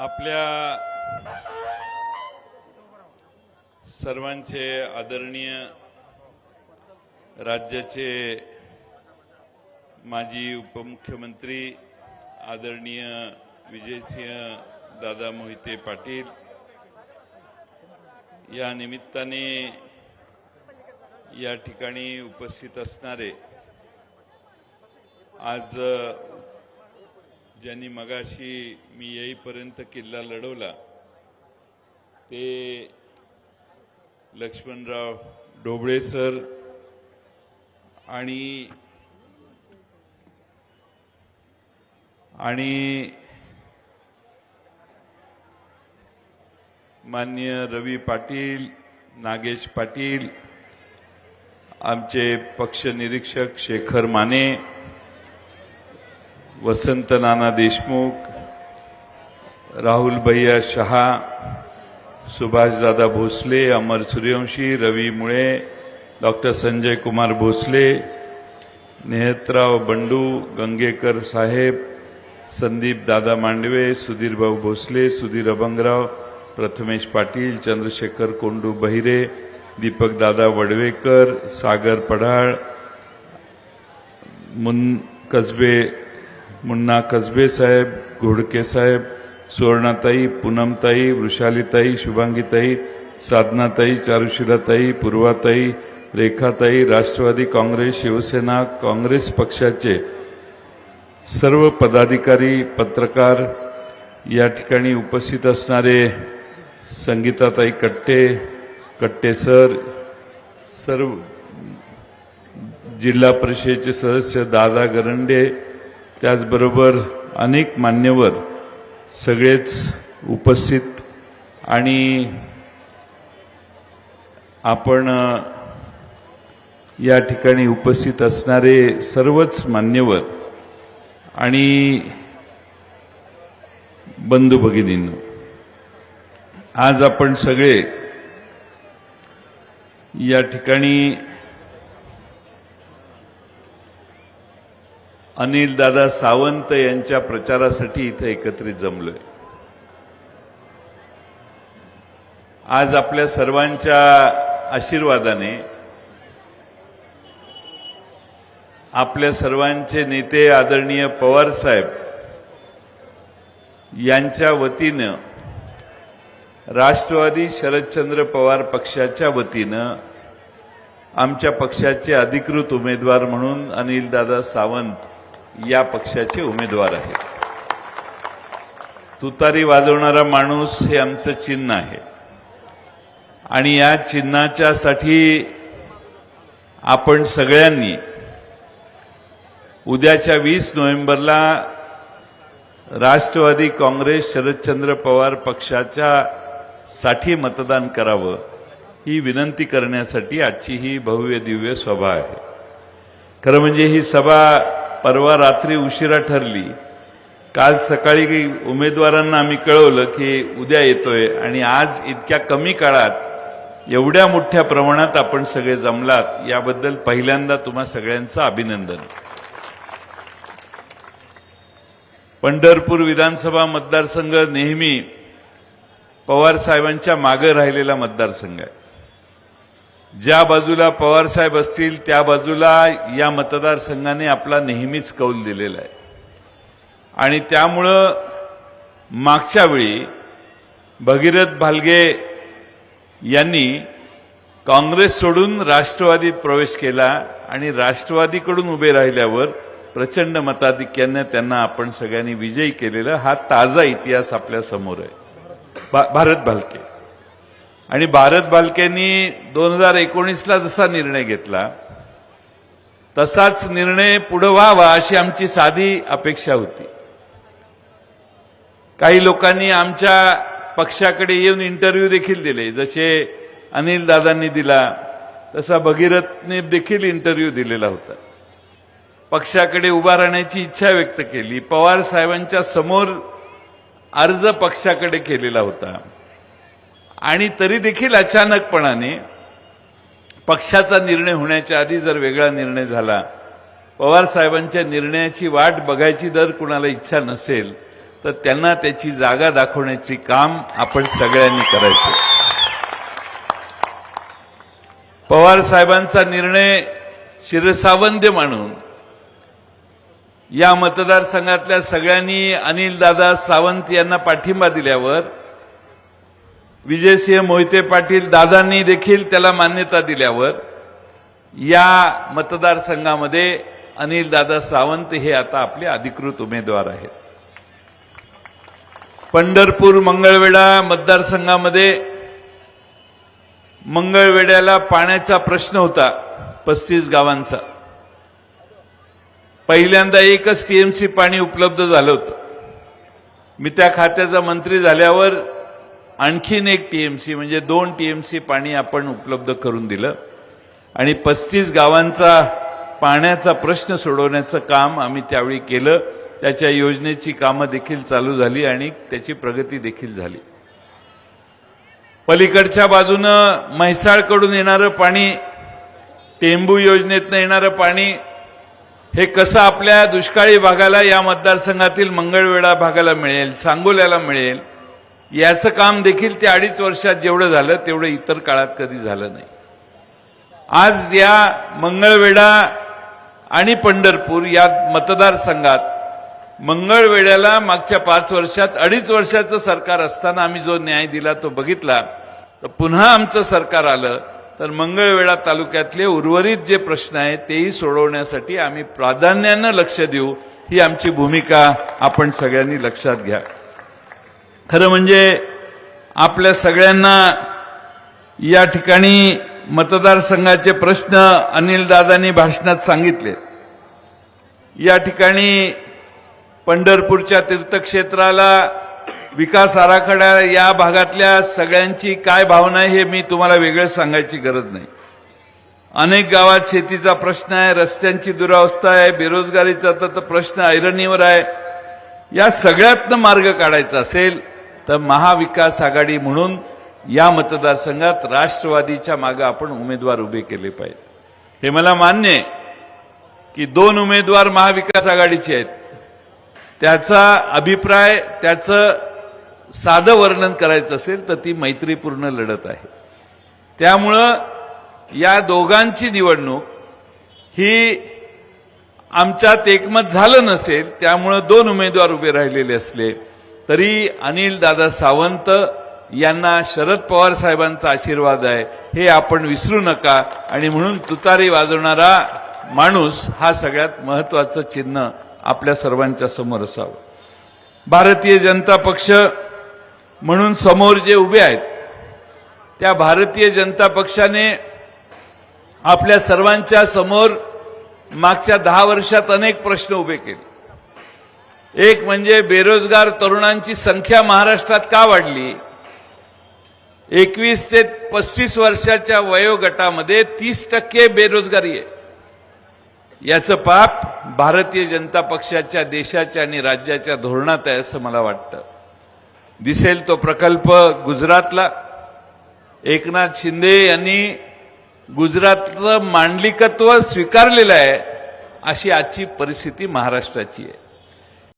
आपल्या सर्वांचे आदरणीय राज्याचे माजी उपमुख्यमंत्री आदरणीय विजयसिंह दादा मोहिते पाटील या निमित्ताने या ठिकाणी उपस्थित असणारे आज ज्यांनी मगाशी मी येईपर्यंत किल्ला लढवला ते लक्ष्मणराव डोबळे सर आणि आणि मान्य रवी पाटील नागेश पाटील आमचे पक्ष निरीक्षक शेखर माने वसंत नाना देशमुख राहुल भैया शहा सुभाषदादा भोसले अमर सूर्यवंशी रवी मुळे डॉक्टर संजय कुमार भोसले नेहतराव बंडू गंगेकर साहेब संदीप दादा मांडवे सुधीरभाऊ भोसले सुधीर अभंगराव प्रथमेश पाटील चंद्रशेखर कोंडू बहिरे दीपक दादा वडवेकर सागर पढाळ मुन कसबे मुन्ना कसबे साहेब घोडके साहेब सुवर्णाताई पूनमताई वृषालीताई शुभांगीताई साधनाताई चारुशिलाताई पूर्वाताई रेखाताई राष्ट्रवादी काँग्रेस शिवसेना काँग्रेस पक्षाचे सर्व पदाधिकारी पत्रकार या ठिकाणी उपस्थित असणारे संगीताताई कट्टे कट्टे सर सर्व जिल्हा परिषदेचे सदस्य दादा गरंडे त्याचबरोबर अनेक मान्यवर सगळेच उपस्थित आणि आपण या ठिकाणी उपस्थित असणारे सर्वच मान्यवर आणि बंधू भगिनींनो आज आपण सगळे या ठिकाणी अनिल दादा सावंत यांच्या प्रचारासाठी इथं एकत्रित जमलोय. आज आपल्या सर्वांच्या आशीर्वादाने आपल्या सर्वांचे नेते आदरणीय पवार साहेब यांच्या वतीनं राष्ट्रवादी शरदचंद्र पवार पक्षाच्या वतीनं आमच्या पक्षाचे अधिकृत उमेदवार म्हणून अनिलदादा सावंत या पक्षाचे उमेदवार आहेत. तुतारी वाजवणारा माणूस हे आमचं चिन्ह आहे. आणि या चिन्हाच्या साठी आपण सगळ्यांनी उद्याच्या वीस नोव्हेंबरला राष्ट्रवादी काँग्रेस शरदचंद्र पवार पक्षाच्या साठी मतदान करावं ही विनंती करण्यासाठी आजची ही भव्य दिव्य सभा आहे. खरं म्हणजे ही सभा परवा रात्री उशिरा ठरली. काल सकाळी उमेदवारांना आम्ही कळवलं की उद्या येतोय आणि आज इतक्या कमी काळात एवढ्या मोठ्या प्रमाणात आपण सगळे जमलात याबद्दल पहिल्यांदा तुम्हा सगळ्यांचं अभिनंदन. पंढरपूर विधानसभा मतदारसंघ नेहमी पवार साहेबांच्या मागे राहिलेला मतदारसंघ आहे. ज्या बाजूला पवार साहेब असतील त्या बाजूला या मतदारसंघाने आपला नेहमीच कौल दिलेला आहे. आणि त्यामुळं मागच्या वेळी भगीरथ भालगे यांनी काँग्रेस सोडून राष्ट्रवादीत प्रवेश केला आणि राष्ट्रवादीकडून उभे राहिल्यावर प्रचंड मताधिक्यानं त्यांना आपण सगळ्यांनी विजयी केलेला हा ताजा इतिहास आपल्यासमोर आहे. भा- भारत भालके. आणि भारत बालक्यांनी दोन हजार एकोणीसला जसा निर्णय घेतला तसाच निर्णय पुढे व्हावा अशी आमची साधी अपेक्षा होती. काही लोकांनी आमच्या पक्षाकडे येऊन इंटरव्ह्यू देखील दिले. जसे अनिल दादांनी दिला तसा भगीरथने देखील इंटरव्ह्यू दिलेला होता. पक्षाकडे उभा राहण्याची इच्छा व्यक्त केली. पवार साहेबांच्या समोर अर्ज पक्षाकडे केलेला होता. आणि तरी देखील अचानकपणाने पक्षाचा निर्णय होण्याच्या आधी जर वेगळा निर्णय झाला पवार साहेबांच्या निर्णयाची वाट बघायची जर कुणाला इच्छा नसेल तर त्यांना त्याची जागा दाखवण्याची काम आपण सगळ्यांनी करायचं. पवार साहेबांचा निर्णय शिरसावंद्य मानून या मतदारसंघातल्या सगळ्यांनी अनिलदादा सावंत यांना पाठिंबा दिल्यावर विजयसिंह मोहिते पाटील दादांनी देखील त्याला मान्यता दिल्यावर या मतदारसंघामध्ये अनिल दादा सावंत हे आता आपले अधिकृत उमेदवार आहेत. पंढरपूर मंगळवेढा मतदारसंघामध्ये मंगळवेड्याला पाण्याचा प्रश्न होता पस्तीस गावांचा. पहिल्यांदा एकच टीएमसी पाणी उपलब्ध झालं होतं. मी त्या खात्याचा मंत्री झाल्यावर आणखीन एक टीएमसी म्हणजे दोन टीएमसी पाणी आपण उपलब्ध करून दिलं. आणि पस्तीस गावांचा पाण्याचा प्रश्न सोडवण्याचं काम आम्ही त्यावेळी केलं. त्याच्या योजनेची कामं देखील चालू झाली आणि त्याची प्रगती देखील झाली. पलीकडच्या बाजूनं म्हैसाळकडून येणारं पाणी टेंबू योजनेतनं येणारं पाणी हे कसं आपल्या दुष्काळी भागाला या मतदारसंघातील मंगळवेढा भागाला मिळेल सांगोल्याला मिळेल याचं काम देखील त्या अडीच वर्षात जेवढं झालं तेवढं इतर काळात कधी झालं नाही. आज या मंगळवेढा आणि पंढरपूर या मतदारसंघात मंगळवेढ्याला मागच्या पाच वर्षात अडीच वर्षाचं सरकार असताना आम्ही जो न्याय दिला तो बघितला तर पुन्हा आमचं सरकार आलं तर मंगळवेढा तालुक्यातले उर्वरित जे प्रश्न आहेत तेही सोडवण्यासाठी आम्ही प्राधान्यानं लक्ष देऊ ही आमची भूमिका आपण सगळ्यांनी लक्षात घ्या. खरं म्हणजे आपल्या सगळ्यांना या ठिकाणी मतदारसंघाचे प्रश्न अनिलदादांनी भाषणात सांगितले. या ठिकाणी पंढरपूरच्या तीर्थक्षेत्राला विकास आराखडा या भागातल्या सगळ्यांची काय भावना आहे हे मी तुम्हाला वेगळं सांगायची गरज नाही. अनेक गावात शेतीचा प्रश्न आहे रस्त्यांची दुरावस्था आहे बेरोजगारीचा तर तर प्रश्न ऐरणीवर आहे. या सगळ्यातनं मार्ग काढायचा असेल तर महाविकास आघाडी म्हणून या मतदारसंघात राष्ट्रवादीच्या मागे आपण उमेदवार उभे केले पाहिजे. हे मला मान्य आहे की दोन उमेदवार महाविकास आघाडीचे आहेत. त्याचा अभिप्राय त्याचं साधं वर्णन करायचं असेल तर ती मैत्रीपूर्ण लढत आहे. त्यामुळं या दोघांची निवडणूक ही आमच्यात एकमत झालं नसेल त्यामुळं दोन उमेदवार उभे राहिलेले असले तरी अनिल दादा सावंत यांना शरद पवार साहेबांचा आशीर्वाद आहे. हे आपण विसरू नका. आणि म्हणून तुतारी वाजवणारा माणूस हा सगळ्यात महत्वाचं चिन्ह आपल्या सर्वांच्या समोर असावं. भारतीय जनता पक्ष म्हणून समोर जे उभे आहेत त्या भारतीय जनता पक्षाने आपल्या सर्वांच्या समोर मागच्या दहा वर्षात अनेक प्रश्न उभे केले. एक म्हणजे बेरोजगार तरुणांची संख्या महाराष्ट्रात का वाढली? एकवीस ते पस्तीस वर्षाच्या वयोगटामध्ये तीस टक्के बेरोजगारी आहे. याचं पाप भारतीय जनता पक्षाच्या देशाच्या आणि राज्याच्या धोरणात आहे असं मला वाटतं. दिसेल तो प्रकल्प गुजरातला. एकनाथ शिंदे यांनी गुजरातचं मांडलिकत्व स्वीकारलेलं आहे अशी आजची परिस्थिती महाराष्ट्राची आहे.